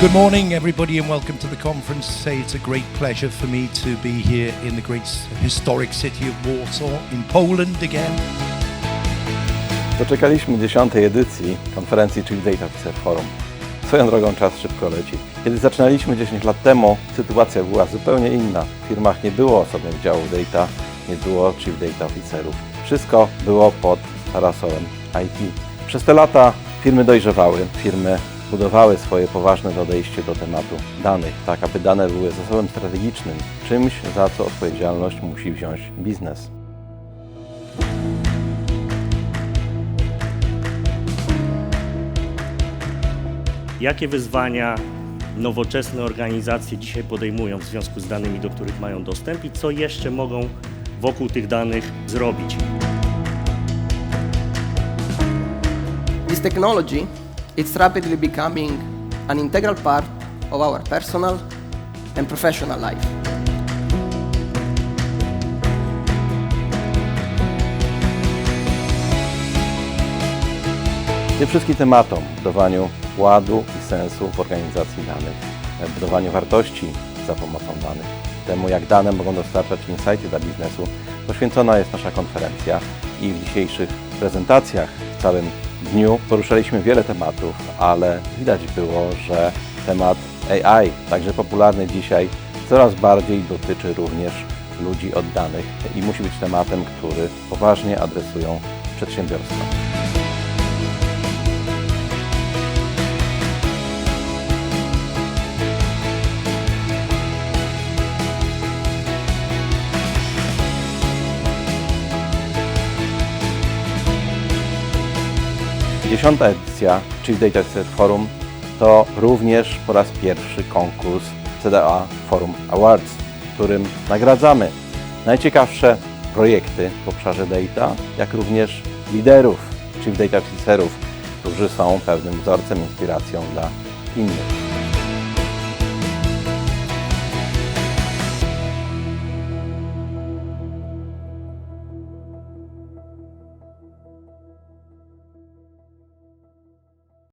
Good morning, everybody, and welcome to the conference. Say it's a great pleasure for me to be here in the great historic city of Warsaw in Poland again. Doczekaliśmy dziesiątej edycji konferencji Chief Data Officer Forum. Swoją drogą czas szybko leci. Kiedy zaczynaliśmy 10 lat temu, sytuacja była zupełnie inna. W firmach nie było osobnych działów data, nie było Chief Data Officerów. Wszystko było pod parasolem IT. Przez te lata firmy dojrzewały, firmy budowały swoje poważne podejście do tematu danych, tak aby dane były zasobem strategicznym, czymś za co odpowiedzialność musi wziąć biznes. Jakie wyzwania nowoczesne organizacje dzisiaj podejmują w związku z danymi, do których mają dostęp i co jeszcze mogą wokół tych danych zrobić? This technology is rapidly becoming an integral part of our personal and professional life. Tym wszystkim tematom, budowaniu ładu i sensu w organizacji danych, budowaniu wartości za pomocą danych, temu jak dane mogą dostarczać insighty dla biznesu, poświęcona jest nasza konferencja i w dzisiejszych prezentacjach w całym dniu poruszaliśmy wiele tematów, ale widać było, że temat AI, także popularny dzisiaj, coraz bardziej dotyczy również ludzi oddanych i musi być tematem, który poważnie adresują przedsiębiorstwa. Dziesiąta edycja Chief Data Forum to również po raz pierwszy konkurs CDA Forum Awards, w którym nagradzamy najciekawsze projekty w obszarze data, jak również liderów Chief Data Officerów, którzy są pewnym wzorcem, inspiracją dla innych.